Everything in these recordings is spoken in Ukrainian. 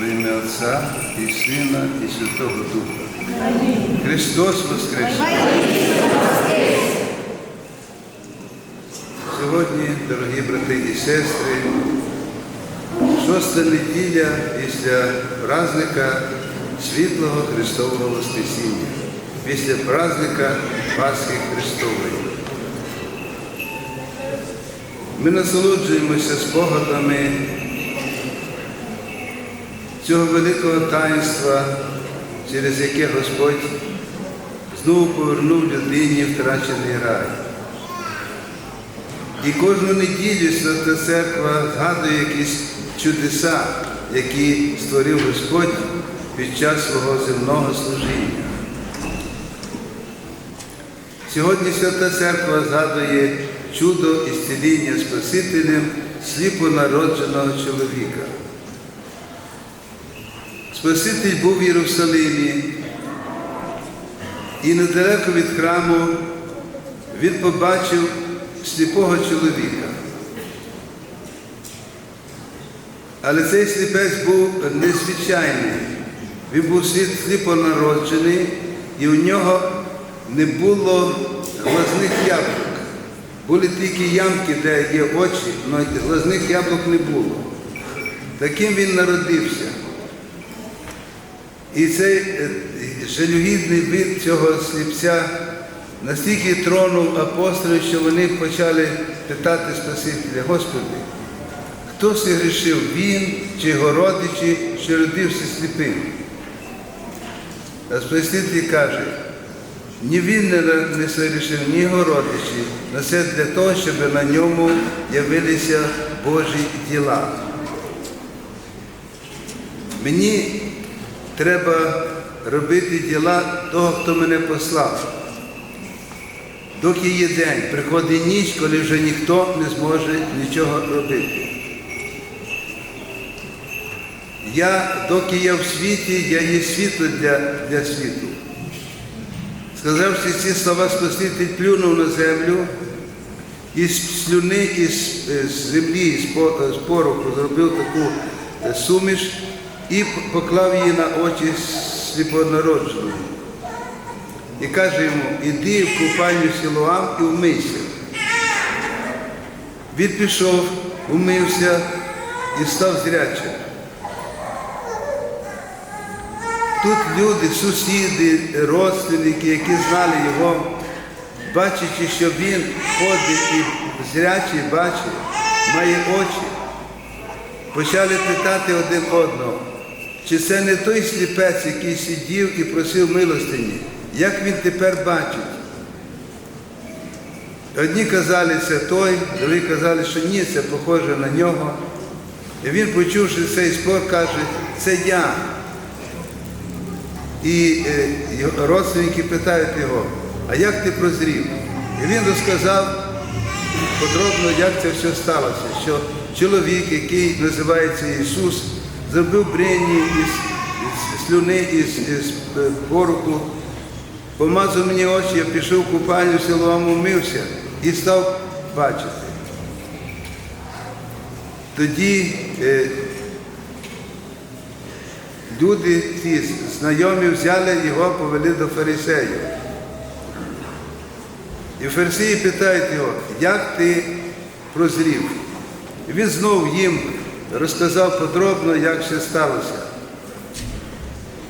Во ім'я Отця і Сина, і Святого Духа. Христос Воскрес! Сьогодні, дорогі брати і сестри, шоста неділя після праздника світлого Христового Воскресіння, після праздника Пасхи Христової. Ми насолоджуємося спогадами цього великого таїнства, через яке Господь знову повернув людині втрачений рай. І кожну неділю Свята Церква згадує якісь чудеса, які створив Господь під час свого земного служіння. Сьогодні Свята Церква згадує чудо ісціління Спасителем сліпонародженого чоловіка. Спаситель був в Єрусалимі і недалеко від храму він побачив сліпого чоловіка. Але цей сліпець був незвичайний. Він був сліпонароджений, і у нього не було глазних яблук. Були тільки ямки, де є очі, але глазних яблук не було. Таким він народився. І цей е, жалюгідний вид цього сліпця настільки тронув апостолів, що вони почали питати Спасителя, Господи, хто грішив, він чи його родичі, що родився сліпим? А Спаситель каже, ні він не, согрішив, ні його родичі, але це для того, щоб на ньому явилися Божі діла. Мені треба робити діла того, хто мене послав. Доки є день, приходить ніч, коли вже ніхто не зможе нічого робити. Я, доки я в світі, я є світло для, для світу. Сказавши ці слова, Спаситель плюнув на землю, із слюни, із, з землі, з по- з пороху зробив таку е, суміш і поклав її на очі сліпонародженого. І каже йому, іди в купальню Сілуам і вмийся. Він пішов, умився і став зрячим. Тут люди, сусіди, родственники, які знали його, бачачи, що він ходить і зрячий бачить, має очі, почали питати один одного, чи це не той сліпець, який сидів і просив милостині, як він тепер бачить? Одні казали, це той, другі казали, що ні, це похоже на нього. І він, почувши цей спор, каже, це я. І е, родственники питають його, а як ти прозрів? І він розказав подробно, як це все сталося, що чоловік, який називається Ісус, зробив брені із, із слюни, із, із е, пороху, помазав мені очі, я пішов в купальню в селом, умився і став бачити. Тоді е, люди ці знайомі взяли його, повели до фарисеїв. І фарисеї питають його, як ти прозрів? І він знов їм розказав подробно, як все сталося.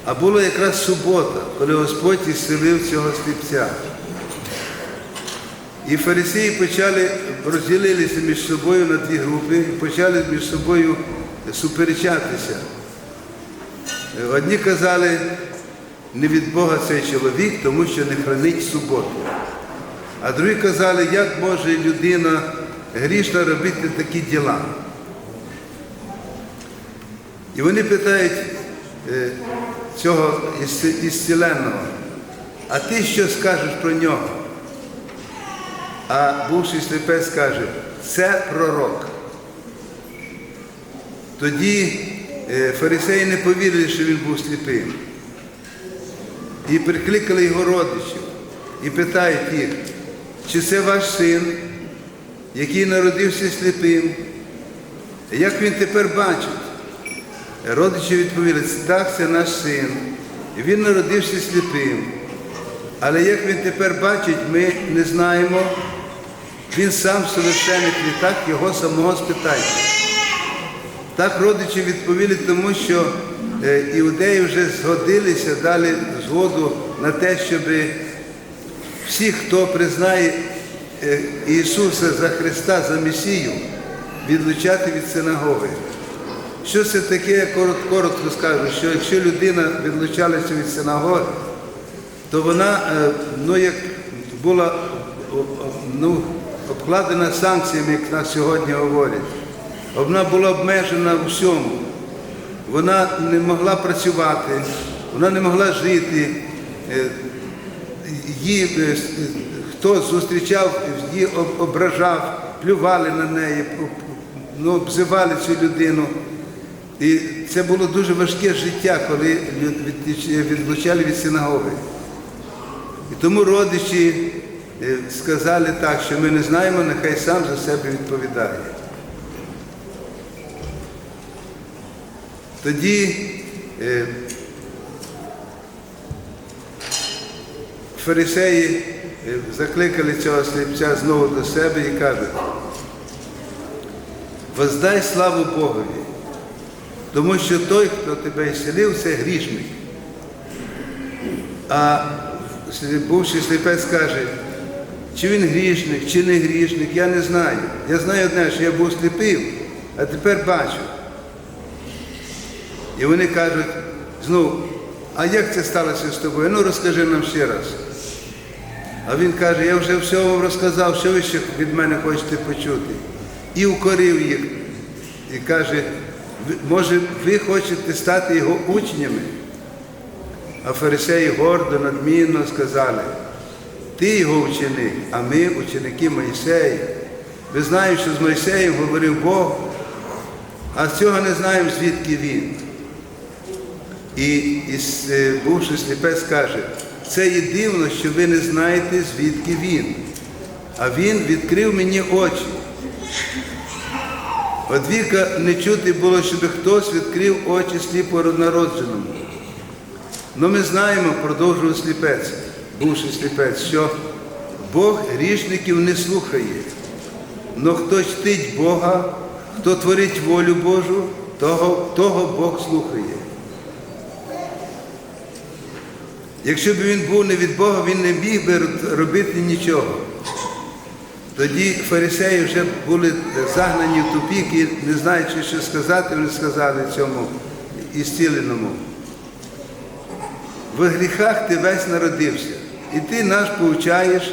А була якраз субота, коли Господь ісцелив цього сліпця. І фарисеї почали розділилися між собою на дві групи і почали між собою суперечатися. Одні казали, не від Бога цей чоловік, тому що не хранить суботу. А другі казали, як може людина грішна робити такі діла. І вони питають е, цього ісціленного, а ти що скажеш про нього? А бувший сліпець каже, це пророк. Тоді е, фарисеї не повірили, що він був сліпим. І прикликали його родичів і питають їх, чи це ваш син, який народився сліпим, як він тепер бачить? Родичі відповіли, так, це наш син. Він народився сліпим. Але як він тепер бачить, ми не знаємо. Він сам совершений літак, його самого спитайте. Так родичі відповіли, тому що е, іудеї вже згодилися, дали згоду на те, щоб всі, хто признає е, Ісуса за Христа, за Месію, відлучати від синагоги. Що це таке, я коротко, скажу, що якщо людина відлучалася від синагоги, то вона е, ну, як була ну, обкладена санкціями, як нас сьогодні говорять. Вона була обмежена в всьому. Вона не могла працювати, вона не могла жити. Е, Її е, хто зустрічав, її ображав, плювали на неї, ну, обзивали цю людину. І це було дуже важке життя, коли відлучали від синагоги. І тому родичі е, сказали так, що ми не знаємо, нехай сам за себе відповідає. Тоді е, фарисеї е, закликали цього сліпця знову до себе і кажуть, воздай славу Богові, тому що той, хто тебе ісцелив, це грішник. А бувший сліпець каже, чи він грішник, чи не грішник, я не знаю. Я знаю одне, що я був сліпим, а тепер бачу. І вони кажуть, знову, а як це сталося з тобою? Ну розкажи нам ще раз. А він каже, я вже все вам розказав, що ви ще від мене хочете почути. І укорив їх. І каже, «Ви- може, ви хочете стати його учнями? А фарисеї гордо, надмінно сказали, ти його ученик, а ми ученики Моїсея. Ми знаємо, що з Моїсеєм говорив Бог, а з цього не знаємо, звідки він. І, і е, бувши сліпець каже, це є дивно, що ви не знаєте, звідки він. А він відкрив мені очі. От віка не чути було, щоб хтось відкрив очі сліпоронародженому. Ну ми знаємо, продовжував сліпець, бувши сліпець, що Бог грішників не слухає. Но хто чтить Бога, хто творить волю Божу, того, того Бог слухає. Якщо б він був не від Бога, він не міг би робити нічого. Тоді фарисеї вже були загнані в тупік і не знаючи, що сказати, вони сказали цьому істіленому. В гріхах ти весь народився, і ти нас повчаєш,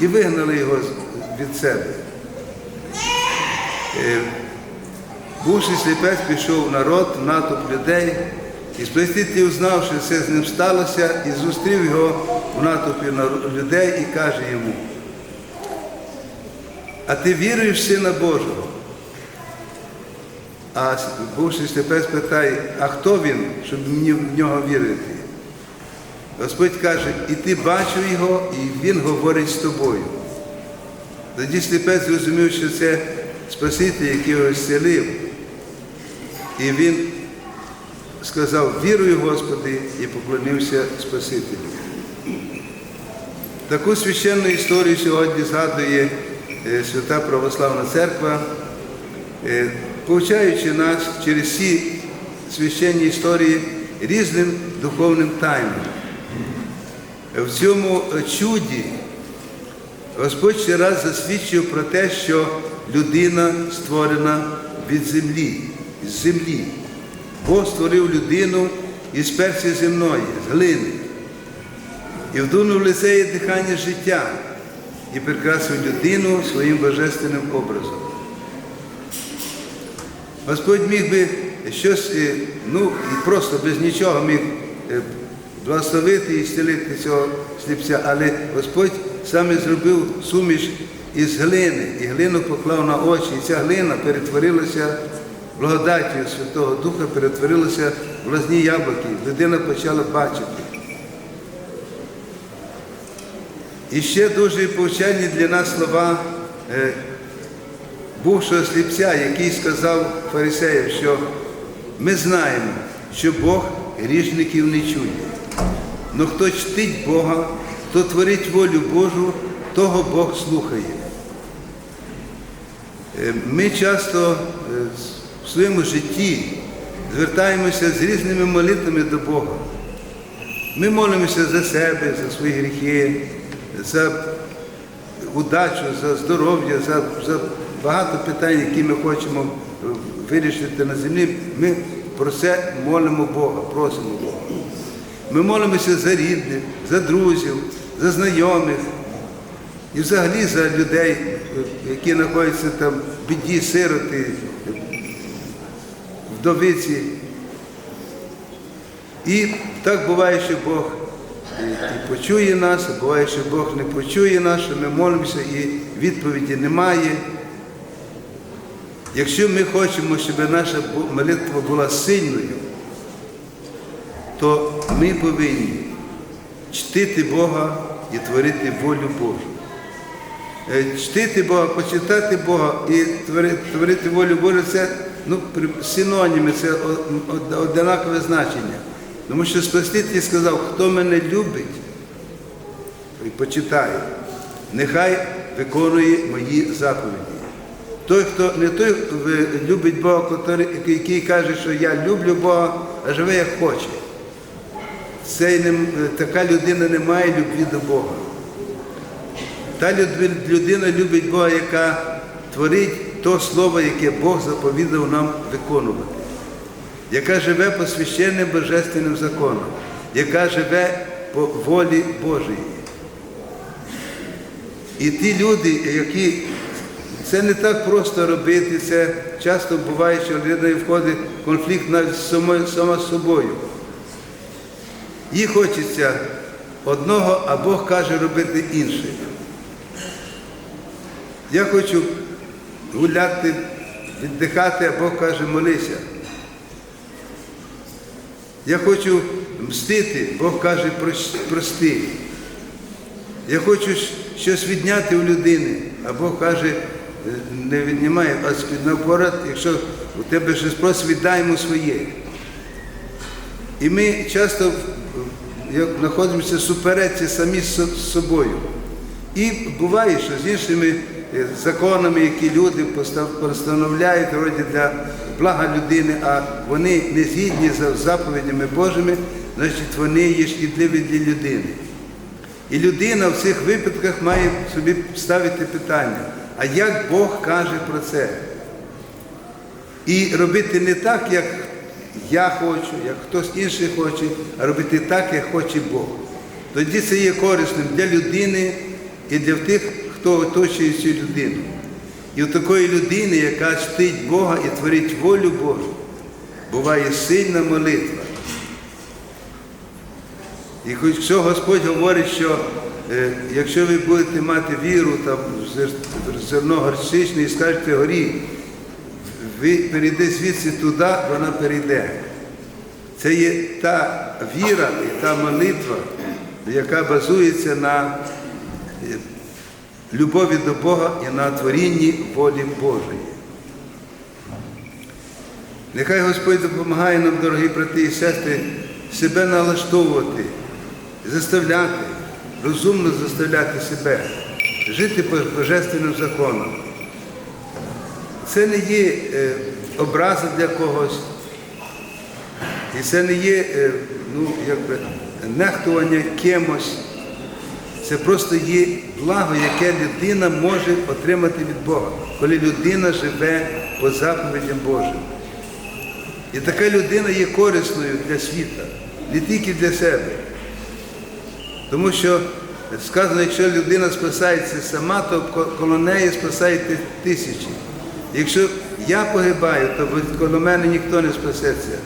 і вигнали його від себе. Е, Бувши сліпець, пішов в народ, в натовп людей, і сплеститель узнав, що це з ним сталося, і зустрів його в натовпі людей і каже йому, а ти віруєш в Сина Божого? А бувший сліпець питає, а хто він, щоб мені в нього вірити? Господь каже, і ти бачив його, і він говорить з тобою. Тоді сліпець зрозумів, що це Спаситель, який його зцілив. І він сказав, вірую, Господи, і поклонився Спасителю. Таку священну історію сьогодні згадує Свята Православна Церква, е, повчаючи нас через всі священні історії різним духовним тайнам. В цьому чуді Господь ще раз засвідчив про те, що людина створена від землі, з землі. Бог створив людину із перці земної, з глини. І вдунув в лице її дихання життя і прикрасив людину своїм божественним образом. Господь міг би щось, е, ну, просто без нічого міг е, благословити і зцілити цього сліпця, але Господь саме зробив суміш із глини, і глину поклав на очі, і ця глина перетворилася благодаттю Святого Духа, перетворилася в лазні яблуки. Людина почала бачити. І ще дуже повчальні для нас слова е, бувшого сліпця, який сказав фарисеям, що Ми знаємо, що Бог грішників не чує. Но хто чтить Бога, хто творить волю Божу, того Бог слухає. Е, Ми часто е, в своєму житті звертаємося з різними молитвами до Бога. Ми молимося за себе, за свої гріхи, за удачу, за здоров'я, за, за багато питань, які ми хочемо е, вирішити на землі. Ми про це молимо Бога, просимо Бога. Ми молимося за рідних, за друзів, за знайомих і взагалі за людей, які знаходяться там в біді, сироти, вдовиці. І так буває, що Бог і, і почує нас, буває, що Бог не почує нас, що ми молимося і відповіді немає. Якщо ми хочемо, щоб наша молитва була сильною, то ми повинні чтити Бога і творити волю Божу. Е, Чтити Бога, почитати Бога і творити, творити волю Божу це ну, синоніми, це однакове значення. Тому що Спаситель сказав, хто мене любить і почитає, нехай виконує мої заповіді. Той, хто не той любить Бога, який каже, що я люблю Бога, а живе як хоче. Цей така людина не має любві до Бога. Та людина любить Бога, яка творить то слово, яке Бог заповідав нам виконувати, яка живе по священним божественним законам, яка живе по волі Божій. І ті люди, які це не так просто робити, це часто буває, що людина входить в конфлікт навіть сама з собою. Їй хочеться одного, а Бог каже робити інше. Я хочу гуляти, віддихати, а Бог каже, молися. Я хочу мстити, Бог каже, прости. Я хочу щось відняти у людини, а Бог каже, «Е, не віднімай, а наоборот, якщо у тебе щось просить, віддай йому своє. І ми часто знаходимося в суперечці самі з собою. І буває, що з іншими е, законами, які люди постановляють вроді для блага людини, а вони не згідні з заповідями Божими, значить вони є шкідливі для людини. І людина в цих випадках має собі ставити питання, а як Бог каже про це? І робити не так, як я хочу, як хтось інший хоче, а робити так, як хоче Бог. Тоді це є корисним для людини і для тих, хто оточує цю людину. І у такої людини, яка чтить Бога і творить волю Божу, буває сильна молитва. І хоч якщо Господь говорить, що е, якщо ви будете мати віру там, зерно горчичне і скажете горі, ви перейде звідси туди, вона перейде. Це є та віра і та молитва, яка базується на любові до Бога і на творінні волі Божої. Нехай Господь допомагає нам, дорогі брати і сестри, себе налаштовувати, заставляти, розумно заставляти себе, жити по божественним законам. Це не є е, образа для когось, і це не є е, ну, якби, нехтування кимось. Це просто є благо, яке людина може отримати від Бога, коли людина живе по заповідям Божим. І така людина є корисною для світа, не тільки для себе. Тому що сказано, якщо людина спасається сама, то коло неї спасаєте тисячі. Якщо я погибаю, то коло мене ніхто не спасеться.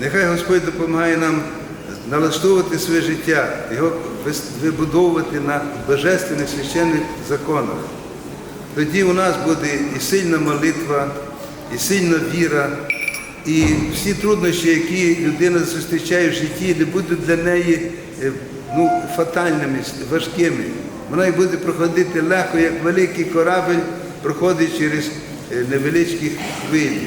Нехай Господь допомагає нам налаштовувати своє життя, його вибудовувати на божественних священних законах. Тоді у нас буде і сильна молитва, і сильна віра, і всі труднощі, які людина зустрічає в житті, не будуть для неї е, ну, фатальними, важкими. Вона й буде проходити легко, як великий корабель проходить через е, невеличкі хвилі.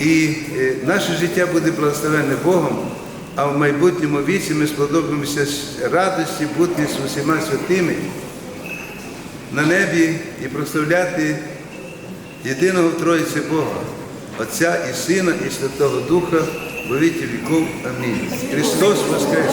І е, наше життя буде благословенне Богом, а в майбутньому віці ми сподобаємося радості бути з усіма святими на небі і прославляти єдиного Троїці Бога, Отця і Сина, і Святого Духа, во віки віков. Амінь. Христос Воскрес!